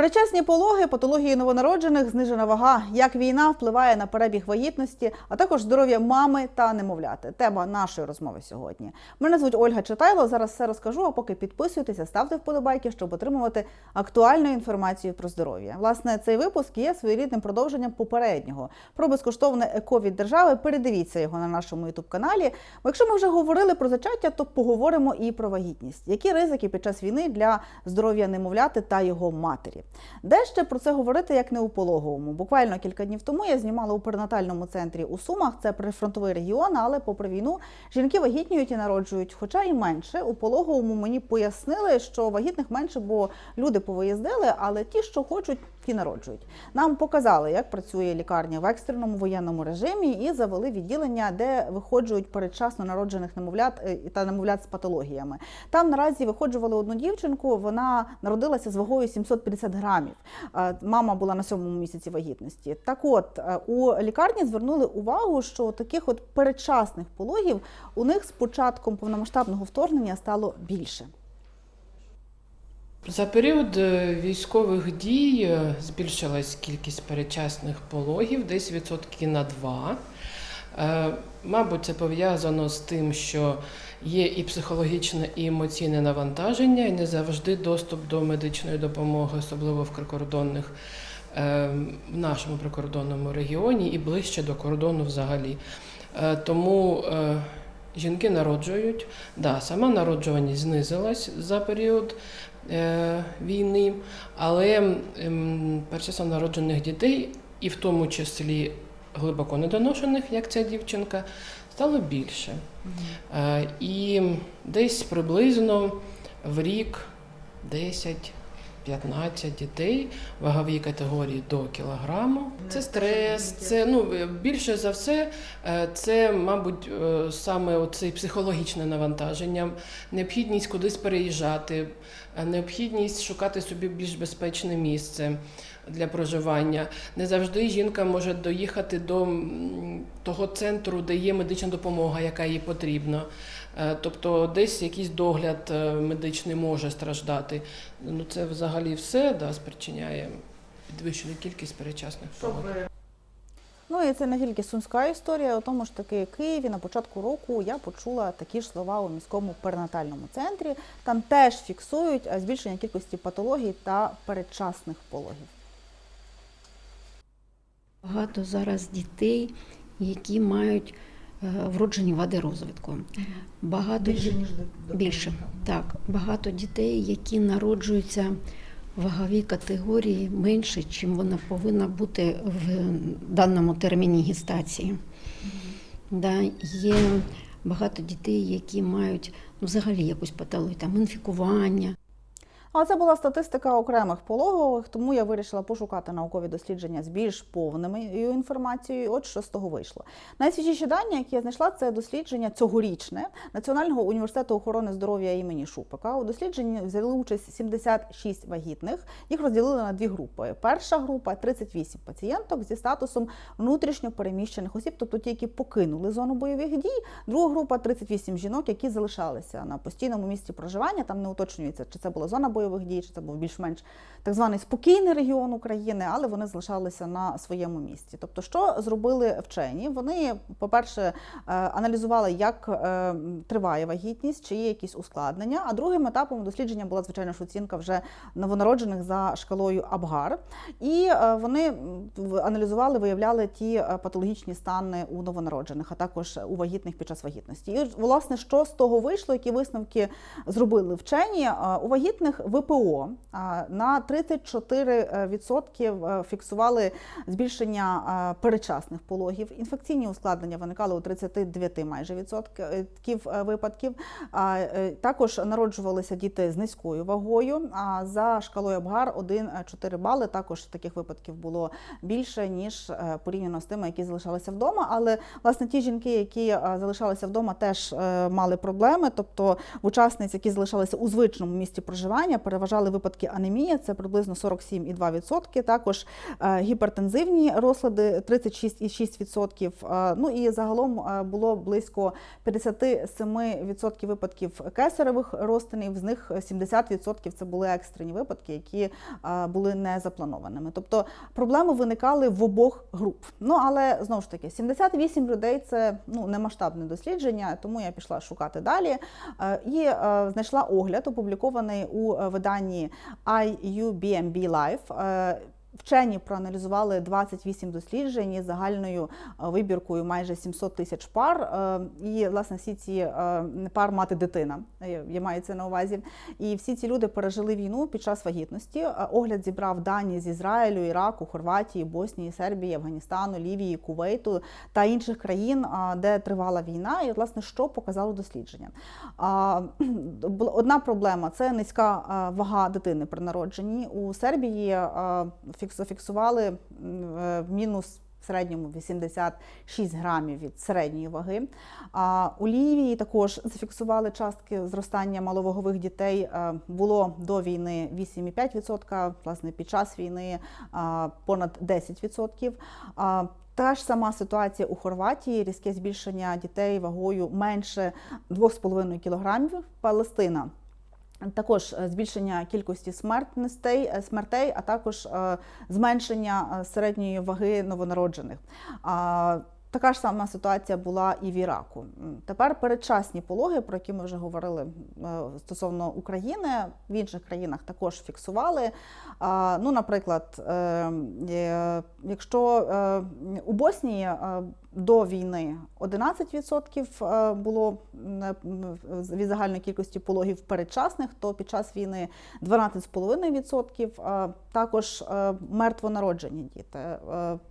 Перечасні пологи, патології новонароджених, знижена вага, як війна впливає на перебіг вагітності, а також здоров'я мами та немовляти. Тема нашої розмови сьогодні. Мене звуть Ольга Читайло. Зараз все розкажу. А поки підписуйтеся, ставте вподобайки, щоб отримувати актуальну інформацію про здоров'я. Власне, цей випуск є своєрідним продовженням попереднього про безкоштовне еко від держави. Передивіться його на нашому ютуб каналі. Якщо ми вже говорили про зачаття, то поговоримо і про вагітність. Які ризики під час війни для здоров'я немовляти та його матері? Де ще про це говорити, як не у пологовому? Буквально кілька днів тому я знімала у перинатальному центрі у Сумах. Це прифронтовий регіон, але попри війну жінки вагітніють і народжують, хоча і менше. У пологовому мені пояснили, що вагітних менше, бо люди повиїздили, але ті, що хочуть, ті народжують. Нам показали, як працює лікарня в екстреному воєнному режимі, і завели відділення, де виходжують передчасно народжених немовлят е, та немовлят з патологіями. Там наразі виходжували одну дівчинку. Вона народилася з вагою 750 грамів. Е, Мама була на сьомому місяці вагітності. Так, от е, у лікарні звернули увагу, що таких от передчасних пологів у них з початком повномасштабного вторгнення стало більше. За період е, військових дій е, збільшилась кількість передчасних пологів десь відсотки на два. Е, Мабуть, це пов'язано з тим, що є і психологічне, і емоційне навантаження, і не завжди доступ до медичної допомоги, особливо в прикордонних в нашому прикордонному регіоні і ближче до кордону взагалі. Тому жінки народжують. Да, сама народжуваність знизилась за період війни, але ем, народжених дітей, і в тому числі глибоко недоношених, як ця дівчинка, стало більше. Е, і десь приблизно в рік 10 15 дітей ваговій категорії до кілограму. Це стрес, це ну більше за все, е, це, мабуть, е, саме оце психологічне навантаження, необхідність кудись переїжджати, е, необхідність шукати собі більш безпечне місце для проживання. Не завжди жінка може доїхати до того центру, де є медична допомога, яка їй потрібна. Е, Тобто десь якийсь догляд е, медичний може страждати. Ну це взагалі все да, спричиняє підвищену кількість перечасних пологів. Ну і це не тільки сумська історія. У тому ж таки Києві на початку року я почула такі ж слова у міському перинатальному центрі. Там теж фіксують е, збільшення кількості патологій та передчасних пологів. Багато зараз дітей, які мають е, вроджені вади розвитку. Багато Більше, ніж більше. Так, багато дітей, які народжуються в ваговій категорії менше, чим вона повинна бути в даному терміні гестації. Да, є багато дітей, які мають ну, взагалі якусь патологію, там інфікування, Але це була статистика окремих пологових, тому я вирішила пошукати наукові дослідження з більш повною інформацією. От що з того вийшло. Найсвіжіші дані, які я знайшла, це дослідження цьогорічне Національного університету охорони здоров'я імені Шупика. У дослідженні взяли участь 76 вагітних. Їх розділили на дві групи. Перша група 38 пацієнток зі статусом внутрішньо переміщених осіб, тобто ті, які покинули зону бойових дій. Друга група 38 жінок, які залишалися на постійному місці проживання. Там не уточнюється, чи це була зона бойових дій, чи це був більш-менш так званий спокійний регіон України, але вони залишалися на своєму місці. Тобто, що зробили вчені? Вони, по-перше, е, аналізували, як е, триває вагітність, чи є якісь ускладнення. А другим етапом дослідження була звичайно ж оцінка вже новонароджених за шкалою Абгар. І е, вони аналізували, виявляли ті патологічні стани у новонароджених, а також у вагітних під час вагітності. І власне, що з того вийшло, які висновки зробили вчені у вагітних ВПО е, на 34% е, фіксували збільшення е, передчасних пологів. Інфекційні ускладнення виникали у 39 майже відсотків е, випадків. Е, Також народжувалися діти з низькою вагою. А за шкалою Абгар 1-4 бали. Також таких випадків було більше ніж е, порівняно з тими, які залишалися вдома. Але власне ті жінки, які е, залишалися вдома, теж е, мали проблеми. Тобто учасниць, які залишалися у звичному місці проживання, переважали випадки анемії, це приблизно 47,2%. Також е, гіпертензивні розлади 36,6%. Е, Ну і загалом е, було близько 57% випадків кесаревих розтинів. З них 70% це були екстрені випадки, які були не запланованими. Тобто проблеми виникали в обох груп. Ну але знову ж таки, 78 людей це ну не масштабне дослідження, тому я пішла шукати далі і знайшла огляд, опублікований у виданні IUBMB Life. Вчені проаналізували 28 досліджень із загальною е, вибіркою майже 700 тисяч пар. Е, І власне всі ці е, пар мати дитина. Я маю це на увазі. І всі ці люди пережили війну під час вагітності. Огляд зібрав дані з Ізраїлю, Іраку, Хорватії, Боснії, Сербії, Афганістану, Лівії, Кувейту та інших країн, де тривала війна. І власне що показало дослідження? Одна проблема це низька вага дитини при народженні. У Сербії зафіксували е, мінус. В середньому 86 грамів від середньої ваги. А у Лівії також зафіксували частки зростання маловагових дітей. Е, Було до війни 8,5%, власне, під час війни понад 10%. Та ж сама ситуація у Хорватії, різке збільшення дітей вагою менше 2,5 кілограмів. Палестина також е, збільшення кількості смертностей, е, смертей, а також е, зменшення середньої ваги новонароджених. Така ж сама ситуація була і в Іраку. Тепер передчасні пологи, про які ми вже говорили стосовно України, в інших країнах також фіксували. Ну, наприклад, е, е, якщо у Боснії до війни 11% е, було від загальної кількості пологів передчасних, то під час війни 12,5%. Е, Також е, мертвонароджені діти.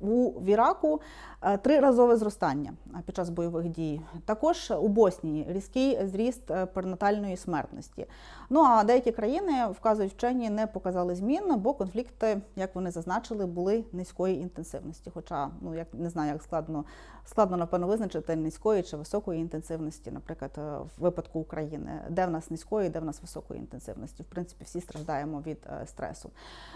У в Іраку е, триразове зростання під час бойових дій. Також у Боснії різкий зріст перинатальної смертності. Ну а деякі країни вказують вчені не показали змін, бо конфлікти, як вони зазначили, були низької інтенсивності. Хоча ну як не знаю, як складно складно напевно визначити низької чи високої інтенсивності, наприклад, е, в випадку України, де в нас низької, де в нас високої інтенсивності. В принципі, всі страждаємо від е, стресу.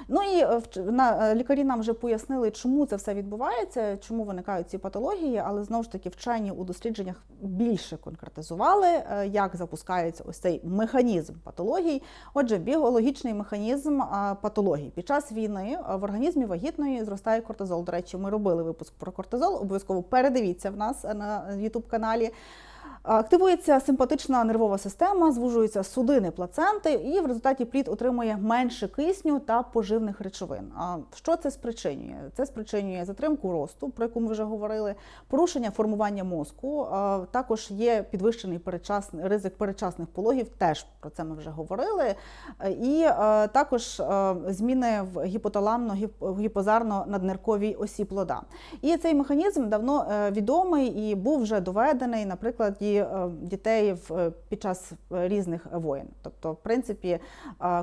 Ну і е, на- лікарі нам вже пояснили, чому це все відбувається, чому виникають ці патології, але знову ж таки вчені у дослідженнях більше конкретизували, як запускається ось цей механізм патологій. Отже, біологічний механізм патологій. Під час війни в організмі вагітної зростає кортизол. До речі, ми робили випуск про кортизол. Обов'язково передивіться в нас на youtube каналі. Активується симпатична нервова система, звужуються судини плаценти, і в результаті плід отримує менше кисню та поживних речовин. А що це спричинює? Це спричинює затримку росту, про яку ми вже говорили, порушення формування мозку. Також є підвищений передчасний ризик передчасних пологів. Теж про це ми вже говорили. І е, також е, зміни в гіпоталамно-гіпозарно-наднирковій осі плода. І цей механізм давно е, відомий і був вже доведений, наприклад, і е, дітей е, під час е, різних воєн. Тобто, в принципі,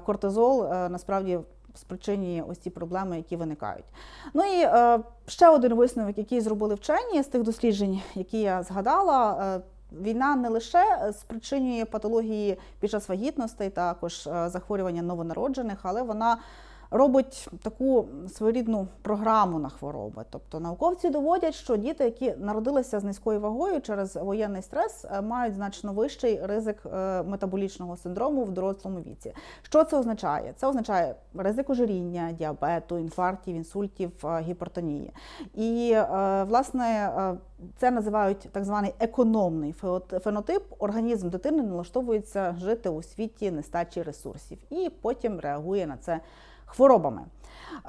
кортизол насправді спричинює ось ці проблеми, які виникають. Ну і ще один висновок, який зробили вчені з тих досліджень, які я згадала. Війна не лише спричинює патології під час вагітностей, також захворювання новонароджених, але вона робить таку своєрідну програму на хвороби. Тобто науковці доводять, що діти, які народилися з низькою вагою через воєнний стрес, е, мають значно вищий ризик е, метаболічного синдрому в дорослому віці. Що це означає? Це означає ризик ожиріння, діабету, інфарктів, інсультів, е, гіпертонії. І власне це називають так званий економний фенотип. Організм дитини налаштовується жити у світі нестачі ресурсів і потім реагує на це хворобами.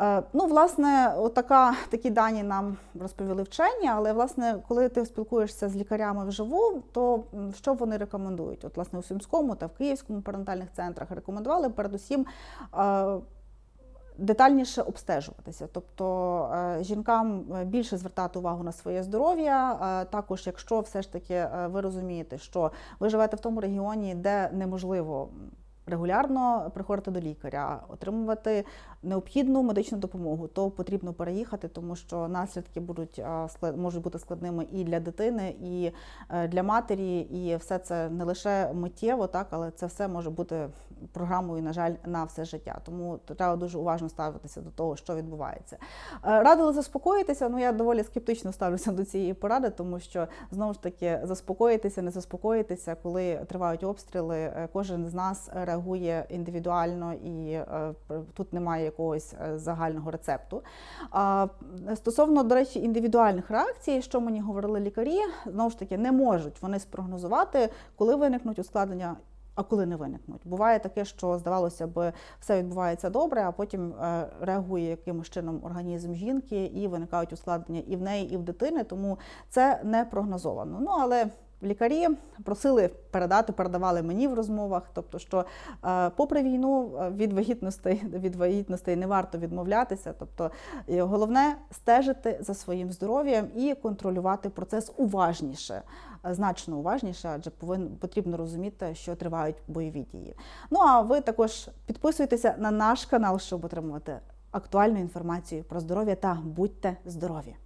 Е, Ну, власне, отака, такі дані нам розповіли вчені, але власне, коли ти спілкуєшся з лікарями вживу, то що вони рекомендують? От, власне, у Сумському та в Київському перинатальних центрах рекомендували передусім. е, Детальніше обстежуватися, тобто е, жінкам більше звертати увагу на своє здоров'я. Також, якщо все ж таки ви розумієте, що ви живете в тому регіоні, де неможливо регулярно приходити до лікаря, отримувати необхідну медичну допомогу, то потрібно переїхати, тому що наслідки будуть можуть бути складними і для дитини, і е, для матері, і все це не лише миттєво, так але це все може бути програмою, на жаль, на все життя. Тому треба дуже уважно ставитися до того, що відбувається. Е, Радили заспокоїтися. Ну я доволі скептично ставлюся до цієї поради, тому що знову ж таки заспокоїтися, не заспокоїтися, коли тривають обстріли. е, Кожен з нас реагує індивідуально, і е, тут немає якогось загального рецепту. Стосовно, до речі, індивідуальних реакцій, що мені говорили лікарі, знову ж таки не можуть вони спрогнозувати, коли виникнуть ускладнення. А коли не виникнуть, буває таке, що здавалося б, все відбувається добре, а потім е, реагує якимось чином організм жінки і виникають ускладнення і в неї, і в дитини. Тому це не прогнозовано. Ну але лікарі просили передати, передавали мені в розмовах. Тобто, що е, попри війну е, від вагітностей від вагітностей не варто відмовлятися. Тобто, головне стежити за своїм здоров'ям і контролювати процес уважніше, значно уважніше, адже повинно потрібно розуміти, що тривають бойові дії. Ну а ви також підписуйтеся на наш канал, щоб отримувати актуальну інформацію про здоров'я та будьте здорові!